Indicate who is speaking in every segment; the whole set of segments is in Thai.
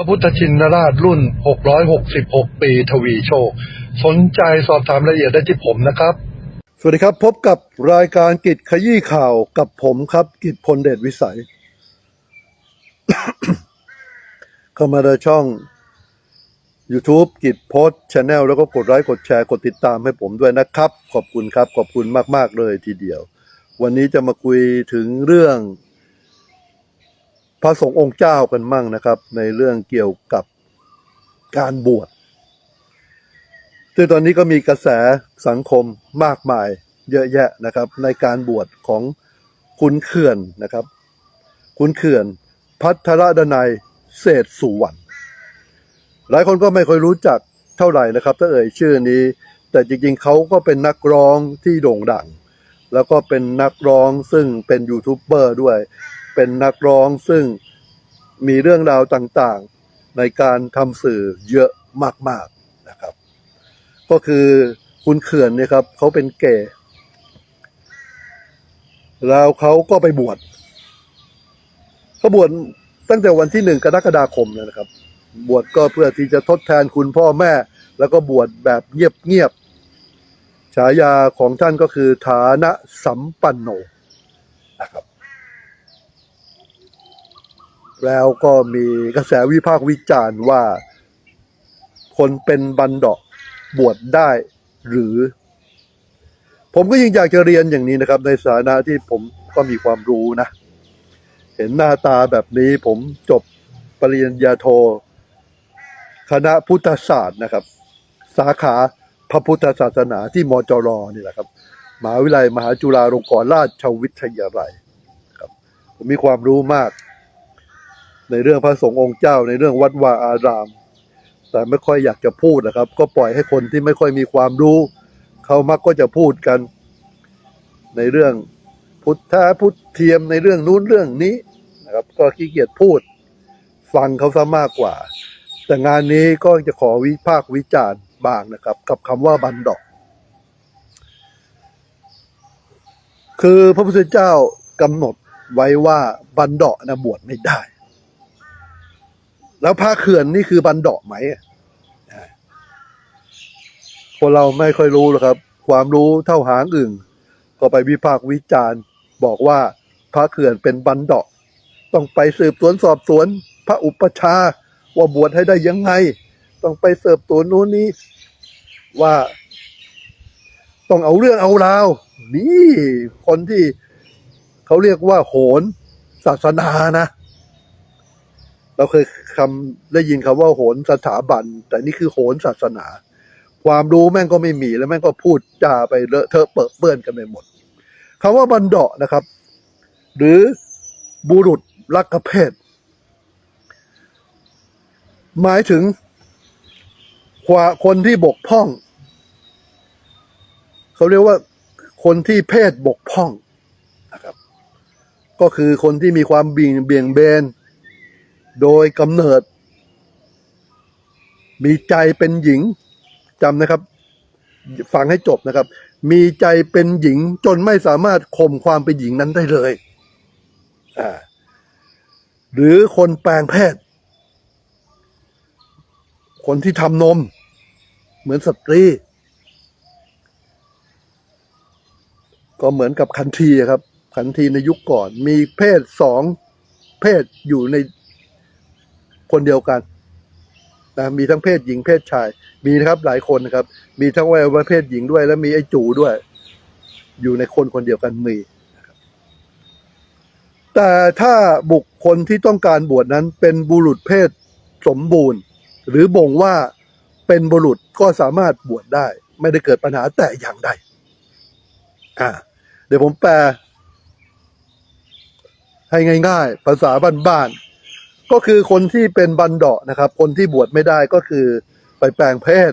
Speaker 1: พระพุทธชินราชรุ่น 666 ปีทวีโชค สนใจสอบถามรายละเอียดได้ที่ผมนะครับ สวัสดีครับ พบกับรายการกิจขยี้ข่าวกับผมครับ กิจพลเดชวิสัย เข้ามาในช่อง YouTube กิจโพสช n แนลแล้วก็กดไลค์กดแชร์กดติดตามให้ผมด้วยนะครับ ขอบคุณครับ ขอบคุณมาก ๆ เลยทีเดียว วันนี้จะมาคุยถึงเรื่อง พระสงฆ์องค์เจ้ากันมั่งนะครับ ในเรื่องเกี่ยวกับการบวชซึ่งตอนนี้ก็มีกระแสสังคมมากมายเยอะแยะนะครับ ในการบวชของคุณเขื่อนนะครับ คุณเขื่อน พัทรดนัยเศษสุวรรณหลายคนก็ไม่ค่อยรู้จักเท่าไหร่นะครับ ถ้าเอ่ยชื่อนี้ แต่จริงๆเขาก็เป็นนักร้องที่โด่งดัง แล้วก็เป็นนักร้องซึ่งเป็นยูทูบเบอร์ด้วย เป็นนักร้องซึ่งมีเรื่องราวต่างๆในการทำสื่อเยอะมากๆนะครับ ก็คือคุณเขื่อนเนี่ยครับเขาเป็นเกย์แล้วเขาก็ไปบวชเขาบวชตั้งแต่วันที่หนึ่งกรกฎาคมนะครับ บวชก็เพื่อที่จะทดแทนคุณพ่อแม่ แล้วก็บวชแบบเงียบๆฉายาของท่านก็คือฐานะสัมปันโนนะครับ แล้วก็มีกระแสวิพากษ์วิจารณ์ว่า คนเป็นบันดอกบวชได้หรือ ผมก็ยังอยากจะเรียนอย่างนี้นะครับ ในฐานะที่ผมก็มีความรู้นะ เห็นหน้าตาแบบนี้ผมจบปริญญาโท คณะพุทธศาสตร์นะครับ สาขาพระพุทธศาสนาที่มจรนี่แหละครับมหาวิทยาลัยมหาจุฬาลงกรณราชวิทยาลัยครับ ผมมีความรู้มาก ในเรื่องพระสงฆ์องค์เจ้า ในเรื่องวัดวาอาราม แต่ไม่ค่อยอยากจะพูดนะครับ ก็ปล่อยให้คนที่ไม่ค่อยมีความรู้ เขามักก็จะพูดกัน ในเรื่องพุทธะพุทธเทียมในเรื่องนู้นเรื่องนี้นะครับ ก็ขี้เกียจพูด ฟังเขาซะมากกว่า แต่งานนี้ก็จะขอวิพากษ์วิจารณ์บางนะครับ กับคำว่าบันดอก คือพระพุทธเจ้ากำหนดไว้ว่าบันดอกนะบวชไม่ได้ แล้วพระเขื่อนนี่คือบันดอกไหมคนเราไม่ค่อยรู้หรอกครับ ความรู้เท่าหางอึ่ง ก็ไปวิพากษ์วิจารณ์ บอกว่าพระเขื่อนเป็นบันดอกต้องไปสืบสวนสอบสวน พระอุปชาว่าบวชให้ได้ยังไง ต้องไปสืบสวนนู้นนี้ ว่า ต้องเอาเรื่องเอาราว นี่ คนที่เขาเรียกว่าโหนศาสนานะ เราเคยคำได้ยินคำว่าโหนสถาบัน แต่นี่คือโหนศาสนา ความรู้แม่งก็ไม่มีแล้วแม่งก็พูดจาไปเลอะเทอะเปิดเปื้อนกันไปหมดคำว่าบันเดาะนะครับ หรือบุรุษลักเพศหมายถึงความคนที่บกพร่อง เขาเรียกว่าคนที่เพศบกพร่องนะครับ ก็คือคนที่มีความเบี่ยงเบี่ยงเบน โดยกำเนิด มีใจเป็นหญิงจำนะครับ ฟังให้จบนะครับ มีใจเป็นหญิงจนไม่สามารถข่มความเป็นหญิงนั้นได้เลยอ่าหรือคนแปลงเพศคนที่ทำนม เหมือนสตรี ก็เหมือนกับคันทีครับ คันทีในยุคก่อน มีเพศสองเพศอยู่ใน คนเดียวกันนะมีทั้งเพศหญิงเพศชาย มีนะครับหลายคนนะครับ มีทั้งวัยวะเพศหญิงด้วย และมีไอ้จูด้วย อยู่ในคนคนเดียวกันมีแต่ถ้าบุคคลที่ต้องการบวชนั้นเป็นบุรุษเพศสมบูรณ์ หรือบ่งว่าเป็นบุรุษก็สามารถบวชได้ ไม่ได้เกิดปัญหาแต่อย่างใดอ่าเดี๋ยวผมแปลให้ง่าย ๆ ภาษาบ้านๆ ก็คือคนที่เป็นบันเดาะนะครับ คนที่บวชไม่ได้ก็คือไปแปลงเพศ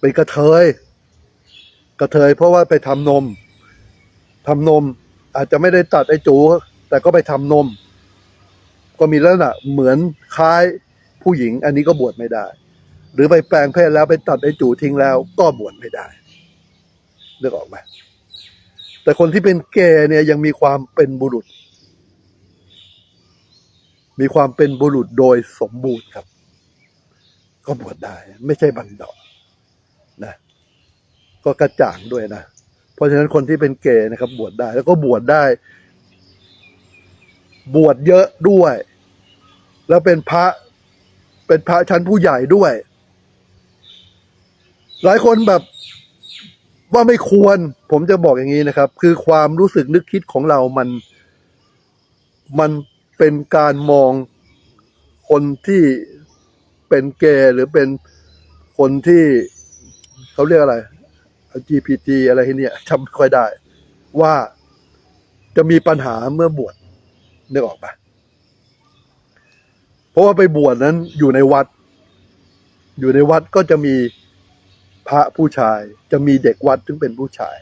Speaker 1: เป็นกระเทย กระเทยเพราะว่าไปทำนมทำนม อาจจะไม่ได้ตัดไอ้จู แต่ก็ไปทำนม ก็มีลักษณะเหมือนคล้ายผู้หญิง อันนี้ก็บวชไม่ได้ หรือไปแปลงเพศแล้วไปตัดไอ้จูทิ้งแล้ว ก็บวชไม่ได้เลือกออกไหมแต่คนที่เป็นเกย์เนี่ยยังมีความเป็นบุรุษ มีความเป็นบุรุษโดยสมบูรณ์ครับ ก็บวชได้ ไม่ใช่บันดอกนะ ก็กระจ่างด้วยนะ เพราะฉะนั้นคนที่เป็นเกย์นะครับ บวชได้ แล้วก็บวชได้ บวชเยอะด้วย แล้วเป็นพระ เป็นพระชั้นผู้ใหญ่ด้วย หลายคนแบบว่าไม่ควร ผมจะบอกอย่างนี้นะครับ คือความรู้สึกนึกคิดของเรามัน มัน เป็นการมองคนที่เป็นเกย์หรือเป็นคนที่เขาเรียกอะไร LGBT อะไรเนี่ยจำไม่ค่อยได้ ว่าจะมีปัญหาเมื่อบวชนึกออกปะเพราะว่าไปบวชนั้นอยู่ในวัด อยู่ในวัดก็จะมีพระผู้ชาย จะมีเด็กวัดซึ่งเป็นผู้ชาย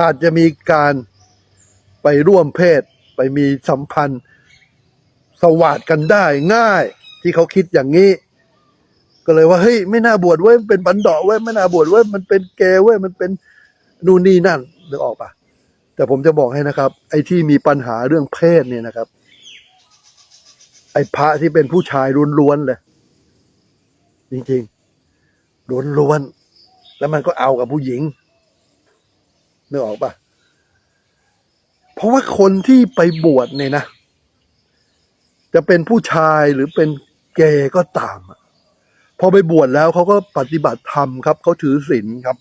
Speaker 1: อาจจะมีการไปร่วมเพศ ไปมีสัมพันธ์ สวาดกันได้ง่าย ที่เขาคิดอย่างนี้ ก็เลยว่าเฮ้ยไม่น่าบวชเว้ยมันเป็นบันดอกเว้ยไม่น่าบวชเว้ยมันเป็นเกย์เว้ยมันเป็นนู่นนี่นั่นนึกออกปะแต่ผมจะบอกให้นะครับ ไอ้ที่มีปัญหาเรื่องเพศเนี่ยนะครับ ไอ้พระที่เป็นผู้ชายล้วนๆเลยจริงๆล้วนๆแล้วมันก็เอากับผู้หญิงนึกออกปะเพราะว่าคนที่ไปบวชเนี่ยนะ จะเป็นผู้ชายหรือเป็นเกย์ก็ตามพอไปบวชแล้วเขาก็ปฏิบัติธรรมครับเขาถือศีลครับ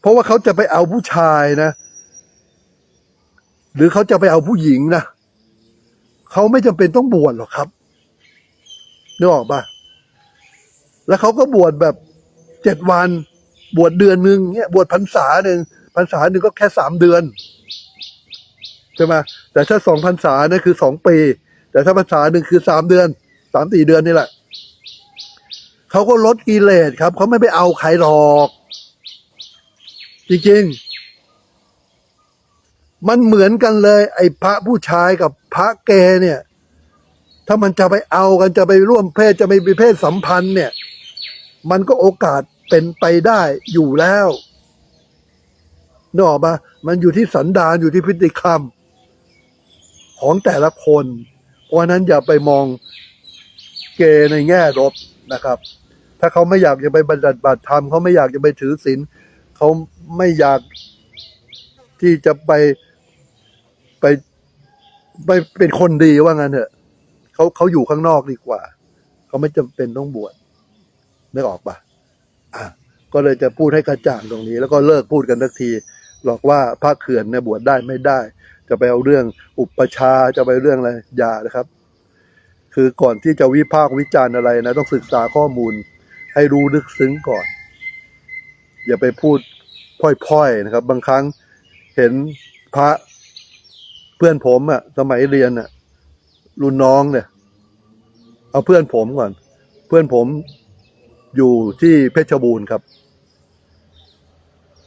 Speaker 1: เพราะว่าเขาจะไปเอาผู้ชายนะ หรือเขาจะไปเอาผู้หญิงนะเขาไม่จำเป็นต้องบวชหรอกครับนึกออกปะแล้วเขาก็บวชแบบเจ็ดวัน บวชเดือนหนึ่งเนี่ยบวชพรรษาหนึ่งพรรษาหนึ่งก็แค่สามเดือน ใช่ไหมแต่ถ้าสองพรรษาเนี่ยคือสองปี แต่ถ้าพรรษาหนึ่งคือสามเดือนสามสี่เดือนนี่แหละเขาก็ลดกิเลสครับเขาไม่ไปเอาใครหรอก จริงๆ มันเหมือนกันเลย ไอ้พระผู้ชายกับพระเกเนี่ย ถ้ามันจะไปเอากันจะไปร่วมเพศจะไปมีเพศสัมพันธ์เนี่ย มันก็โอกาสเป็นไปได้อยู่แล้วนึกออกปะมันอยู่ที่สันดานอยู่ที่พฤติกรรม ของแต่ละคน เพราะนั้นอย่าไปมองเกในแง่ลบนะครับ ถ้าเขาไม่อยากจะไปบัติบัติธรรมเขาไม่อยากจะไปถือศีลเขาไม่อยากที่จะไปไปไปเป็นคนดีว่างั้นเถอะเขาเขาอยู่ข้างนอกดีกว่า เขาไม่จำเป็นต้องบวชนึกออกปะอะก็เลยจะพูดให้กระจ่างตรงนี้ แล้วก็เลิกพูดกันทักทีหรอกว่าพระเขื่อนเนี่ยบวชได้ไม่ได้ จะไปเอาเรื่องอุปชาจะไปเรื่องอะไรอย่านะครับ คือก่อนที่จะวิพากษ์วิจารณ์อะไรนะ ต้องศึกษาข้อมูล ให้รู้ลึกซึ้งก่อน อย่าไปพูดพร่อยๆนะครับ บางครั้งเห็นพระเพื่อนผมอะสมัยเรียนอะรุ่นน้องเนี่ย เอาเพื่อนผมก่อน เพื่อนผมอยู่ที่เพชรบูรณ์ครับ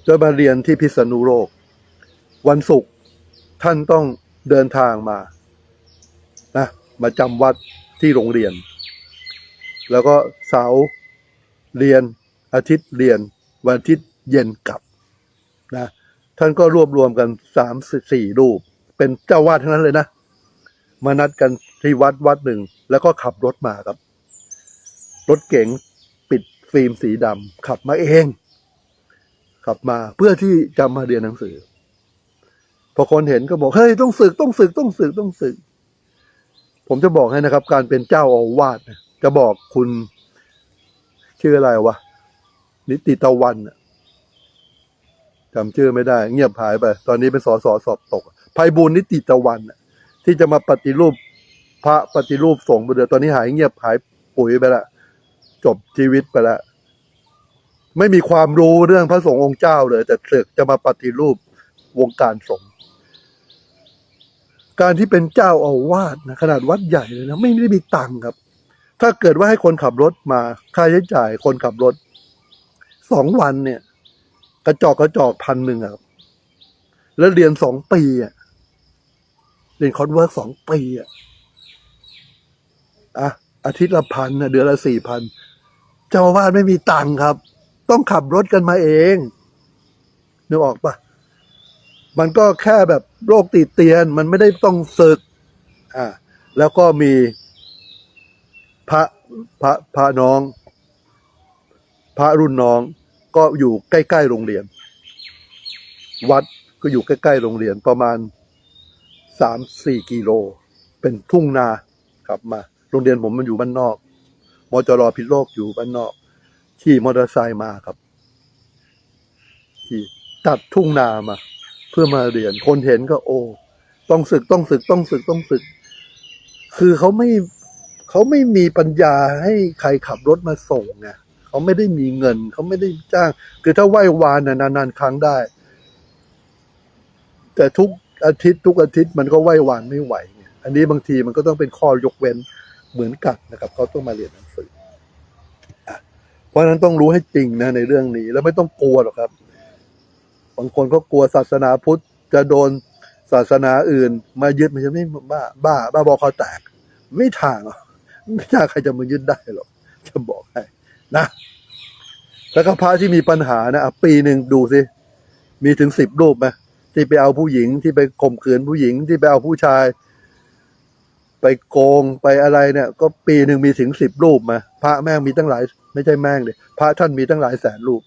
Speaker 1: จะมาเรียนที่พิษณุโลก วันศุกร์ ท่านต้องเดินทางมานะมาจำวัดที่โรงเรียน แล้วก็เสาร์เรียนอาทิตย์เรียน วันอาทิตย์เย็นกลับนะท่านก็รวบรวมกันสามสี่รูป เป็นเจ้าวาดทั้งนั้นเลยนะ มานัดกันที่วัดวัดหนึ่ง แล้วก็ขับรถมาครับ รถเก๋งปิดฟิล์มสีดำขับมาเอง ขับมาเพื่อที่จะมาเรียนหนังสือ อคนเห็นก็บอกเฮ้ยต้องศึกต้องศึกต้องศึกต้องศึก ผมจะบอกให้นะครับ การเป็นเจ้าอาวาสจะบอกคุณชื่ออะไรวะนิติตะวันจำชื่อไม่ได้ เงียบหายไป ตอนนี้เป็นสอสอสอบตกภัยบูลนิติตะวันที่จะมาปฏิรูปพระปฏิรูปสงฆ์ไปเดือตอนนี้หายเงียบหายปุ๋ยไปละจบชีวิตไปละไม่มีความรู้เรื่องพระสงฆ์องค์เจ้าเลย แต่เสือกจะมาปฏิรูปวงการสงฆ์ การที่เป็นเจ้าอาวาสนะขนาดวัดใหญ่เลยนะไม่ได้มีตังค์ครับ ถ้าเกิดว่าให้คนขับรถมาค่าใช้จ่ายคนขับรถสองวันเนี่ย กระจอกกระจอกพันหนึ่งครับ แล้วเรียนสองปีอะเรียนคอร์สเวิร์กสองปีอะอะอาทิตย์ละพันนะเดือนละสี่พันเจ้าอาวาสไม่มีตังค์ครับ ต้องขับรถกันมาเองนึกออกปะ มันก็แค่แบบโรคติดเตียน มันไม่ได้ต้องศึก อ่า แล้วก็มีพระพระพระน้อง พระรุ่นน้องก็อยู่ใกล้ๆโรงเรียน วัดก็อยู่ใกล้ๆโรงเรียนประมาณสามสี่กิโล เป็นทุ่งนาขับมา โรงเรียนผมมันอยู่บ้านนอกมจรพิษโลกอยู่บ้านนอก ขี่มอเตอร์ไซค์มาครับ ขี่ตัดทุ่งนามา เพื่อมาเรียน คนเห็นก็โอ้ต้องศึกต้องศึกต้องศึกต้องศึก คือเขาไม่เขาไม่มีปัญญาให้ใครขับรถมาส่งไงเขาไม่ได้มีเงิน เขาไม่ได้จ้าง คือถ้าไหว้วานนานๆครั้งได้ แต่ทุกอาทิตย์ทุกอาทิตย์มันก็ไหว้วานไม่ไหวไงอันนี้บางทีมันก็ต้องเป็นข้อยกเว้นเหมือนกันนะครับเขาต้องมาเรียนหนังสือเพราะนั้นต้องรู้ให้จริงนะในเรื่องนี้ แล้วไม่ต้องกลัวหรอกครับ บางคนก็กลัวศาสนาพุทธจะโดนศาสนาอื่น มายึดมันจะไม่บ้า บ้า บ้าบอคอแตก ไม่ทางหรอกไม่ทางใครจะมายึดได้หรอกจะบอกให้นะแล้วก็พระที่มีปัญหานะอะปีหนึ่งดูสิ มีถึงสิบรูปไหมที่ไปเอาผู้หญิงที่ไปข่มขืนผู้หญิงที่ไปเอาผู้ชาย ไปโกงไปอะไรเนี่ย ก็ปีหนึ่งมีถึงสิบรูปมาพระแม่งมีตั้งหลาย ไม่ใช่แม่งเลยพระท่านมีตั้งหลายแสนรูป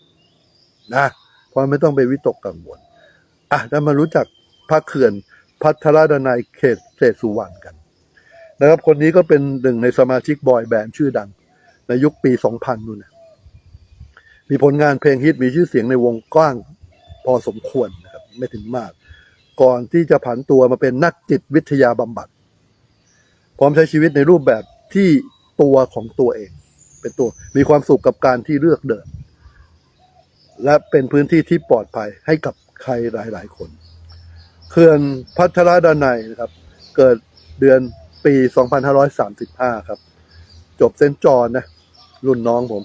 Speaker 1: นะ เพราะไม่ต้องไปวิตกกังวลอะแล้วมารู้จักพระเขื่อนพัทรดนัยเขตเศษสุวรรณกันนะครับคนนี้ก็เป็นหนึ่งในสมาชิกบอยแบนด์ชื่อดัง ในยุคปี 2000นู่นนะมีผลงานเพลงฮิตมีชื่อเสียงในวงกว้างพอสมควรนะครับไม่ถึงมาก ก่อนที่จะผันตัวมาเป็นนักจิตวิทยาบำบัด พร้อมใช้ชีวิตในรูปแบบที่ตัวของตัวเอง เป็นตัวมีความสุขกับการที่เลือกเดิน และเป็นพื้นที่ที่ปลอดภัยให้กับใครหลาย ๆ คนเขื่อนพัทรดานัยนะครับ เกิดเดือนปี 2535 ครับ จบเซนจอนนะ รุ่นน้องผม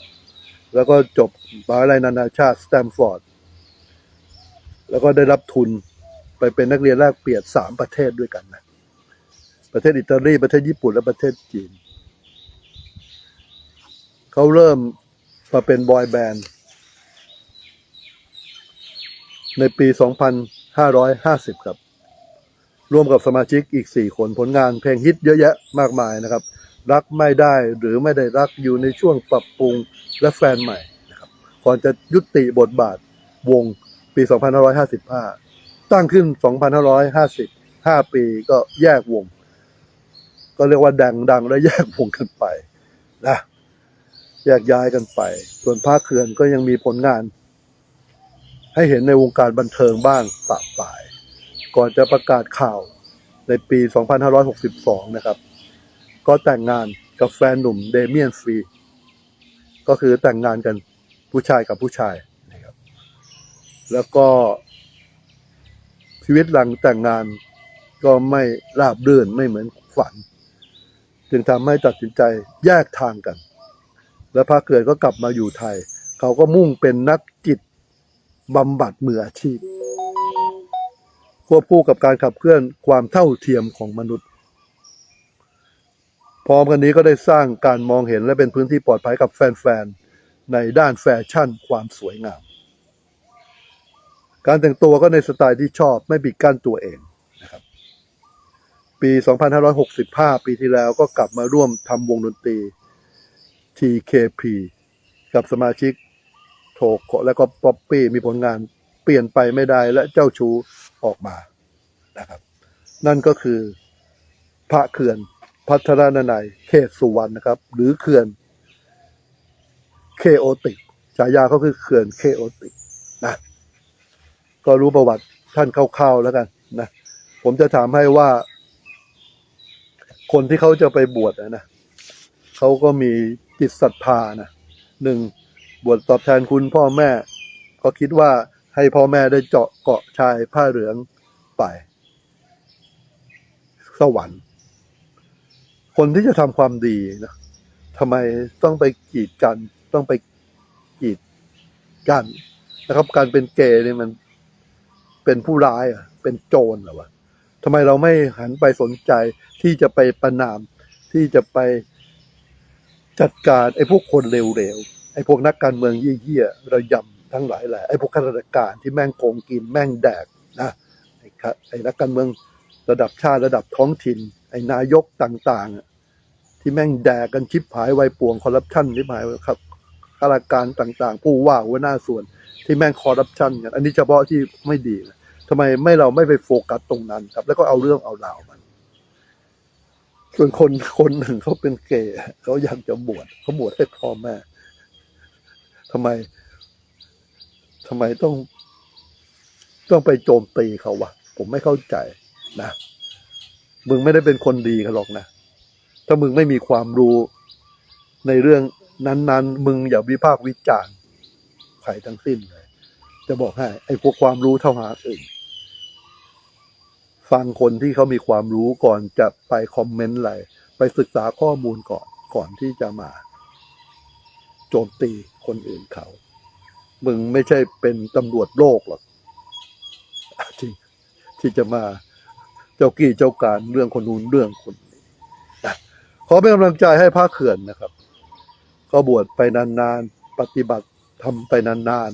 Speaker 1: แล้วก็จบมหาวิทยาลัยนานาชาติสแตมฟอร์ด แล้วก็ได้รับทุนไปเป็นนักเรียนแลกเปลี่ยนสามประเทศด้วยกันนะ ประเทศอิตาลีประเทศญี่ปุ่นและประเทศจีน เขาเริ่มมาเป็นบอยแบนด์ ในปี 2550 ครับ ร่วมกับสมาชิกอีก 4 คนผลงานเพลงฮิตเยอะแยะมากมายนะครับ รักไม่ได้หรือไม่ได้รักอยู่ในช่วงปรับปรุงและแฟนใหม่นะครับก่อนจะยุติบทบาทวงปี 2555 ตั้งขึ้น 2550 5 ปีก็แยกวง ก็เรียกว่าดังดังและแยกวงกันไปนะแยกย้ายกันไป ส่วนภาคเขื่อนก็ยังมีผลงาน ให้เห็นในวงการบันเทิงบ้างปะปาย ก่อนจะประกาศข่าวในปี 2562 นะครับ ก็แต่งงานกับแฟนหนุ่มเดเมียนฟรี ก็คือแต่งงานกันผู้ชายกับผู้ชายนะครับ แล้วก็ชีวิตหลังแต่งงานก็ไม่ราบรื่นไม่เหมือนฝัน จึงทำให้ตัดสินใจแยกทางกัน แล้วพระเกิดก็กลับมาอยู่ไทย เขาก็มุ่งเป็นนักจิต บำบัดมืออาชีพ ควบคู่กับการขับเคลื่อนความเท่าเทียมของมนุษย์ พร้อมกันนี้ก็ได้สร้างการมองเห็นและเป็นพื้นที่ปลอดภัยกับแฟนๆ ในด้านแฟชั่นความสวยงาม การแต่งตัวก็ในสไตล์ที่ชอบไม่ปิดกั้นตัวเองนะครับ ปี 2565 ปีที่แล้วก็กลับมาร่วมทำวงดนตรี TKP กับสมาชิก โทโกและก็ป๊อปปี้มีผลงานเปลี่ยนไปไม่ได้และเจ้าชู้ออกมานะครับ นั่นก็คือพระเขื่อนพัทรนานัยเขตสุวรรณนะครับ หรือเขื่อนเคโอติกฉายาเขาคือเขื่อนเคโอติกนะก็รู้ประวัติท่านคร่าวๆแล้วกันนะผมจะถามให้ว่า คนที่เขาจะไปบวชนะนะเขาก็มีจิตศรัทธานะหนึ่ง บวชตอบแทนคุณพ่อแม่ ก็คิดว่าให้พ่อแม่ได้เจาะเกาะชายผ้าเหลืองไป สวรรค์ คนที่จะทำความดีนะทำไมต้องไปกีดกัน ต้องไปกีดกันนะครับ การเป็นเกย์เนี่ยมันเป็นผู้ร้ายอะ เป็นโจรเหรอวะทำไมเราไม่หันไปสนใจที่จะไปประนามที่จะไปจัดการไอ้พวกคนเร็วๆ ไอ้พวกนักการเมืองเยี่ยๆระยำทั้งหลายแหละไอ้พวกข้าราชการที่แม่งโกงกินแม่งแดกนะไอ้ไอ้นักการเมืองระดับชาติระดับท้องถิ่น ไอ้นายกต่างๆ ที่แม่งแดกกันชิบหายไวป่วงคอร์รัปชันชิบหายครับข้าราชการต่างๆ ผู้ว่าหัวหน้าส่วนที่แม่งคอร์รัปชันกันอันนี้เฉพาะที่ไม่ดีนะทำไมไม่เราไม่ไปโฟกัสตรงนั้นครับ แล้วก็เอาเรื่องเอาราวมัน ส่วนคนคนหนึ่งเขาเป็นเกย์เขาอยากจะบวชเขาบวชให้พ่อแม่ ทำไมทำไมต้อง ต้องไปโจมตีเขาวะผมไม่เข้าใจนะ มึงไม่ได้เป็นคนดีกันหรอกนะ ถ้ามึงไม่มีความรู้ในเรื่องนั้น ๆ มึงอย่าวิพากษ์วิจารณ์ใครทั้งสิ้นเลย จะบอกให้ ไอ้พวกความรู้เท่าหาอื่นฟังคนที่เขามีความรู้ก่อนจะไปคอมเมนต์อะไร ไปศึกษาข้อมูลก่อนก่อนที่จะมา โจมตี คนอื่นเขา มึงไม่ใช่เป็นตำรวจโลกหรอกที่ที่จะมาเจ้ากี้เจ้าการเรื่องคนนู้นเรื่องคนนี้ขอเป็นกำลังใจให้พระเขื่อนนะครับ ก็บวชไปนานๆ ปฏิบัติทำไปนาน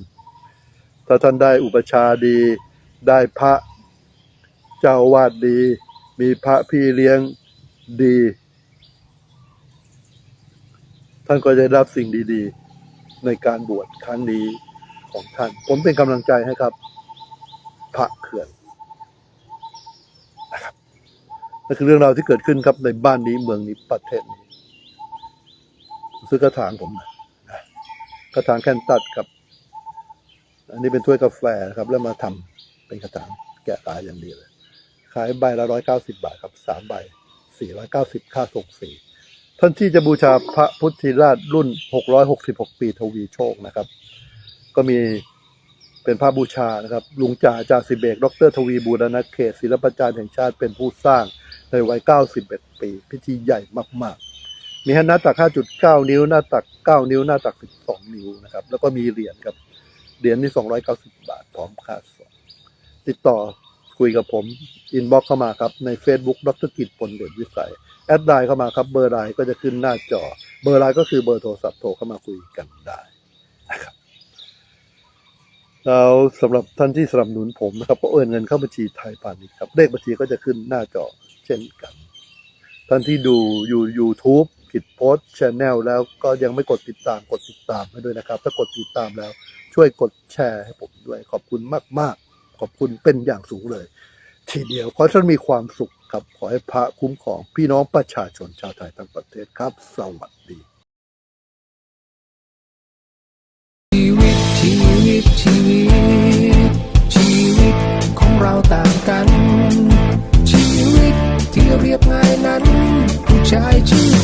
Speaker 1: ๆ ถ้าท่านได้อุปชาดีได้พระเจ้าอาวาดดี มีพระพี่เลี้ยงดี ท่านก็จะได้รับสิ่งดี ๆ ในการบวชครั้งนี้ของท่าน ผมเป็นกำลังใจให้ครับ พระเขื่อนนะครับนั่นคือเรื่องราวที่เกิดขึ้นครับในบ้านนี้เมืองนี้ประเทศนี้ ซื้อกระถางผมนะกระถางแคนตัดครับ อันนี้เป็นถ้วยกาแฟนะครับ แล้วมาทำเป็นกระถางแกะลายอย่างดีเลย ขายใบละร้อยเก้าสิบาทครับสามใบสี่ร้อยเก้าสิบค่าส่งฟรี ท่านที่จะบูชาพระพุทธิราชรุ่นหกร้อยหกสิบหกปีทวีโชคนะครับ ก็มีเป็นพระบูชานะครับ ลุงจ่าจ่าสิเบก ดรทวีบูรณเขตศิลปจารย์แห่งชาติเป็นผู้สร้างในวัย 91 ปี พิธีใหญ่มากๆ มีให้หน้าตัก 5.9 นิ้ว หน้าตัก 9 นิ้ว หน้าตัก 12 นิ้วนะครับ แล้วก็มีเหรียญครับ เหรียญนี่ 290 บาท พร้อมค่าส่งติดต่อ คุยกับผม อินบ็อกเข้ามาครับ ใน Facebook ดรกิจพลเดชวิสัย แอดไลน์เข้ามาครับ เบอร์ไลน์ก็จะขึ้นหน้าจอ เบอร์ไลน์ก็คือเบอร์โทรศัพท์โทรเข้ามาคุยกันได้นะครับแล้วสำหรับท่านที่สนับสนุนผมนะครับก็โอนเงินเข้าบัญชีไทยพาณิชย์ครับเลขบัญชีก็จะขึ้นหน้าจอเช่นกัน ท่านที่ดูอยู่ YouTube กิจโพสชแนลแล้วก็ยังไม่กดติดตามกดติดตามให้ด้วยนะครับ ถ้ากดติดตามแล้วช่วยกดแชร์ให้ผมด้วยขอบคุณมาก ๆ ขอบคุณเป็นอย่างสูงเลย ทีเดียวขอท่านมีความสุขครับขอให้พระคุ้มครองพี่น้องประชาชนชาวไทยทั้งประเทศครับ สวัสดี
Speaker 2: ชีวิตชีวิตชีวิตชีวิตของเราต่างกัน ชีวิตที่เรียบง่ายนั้น ผู้ชายชื่อ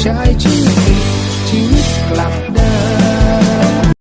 Speaker 2: try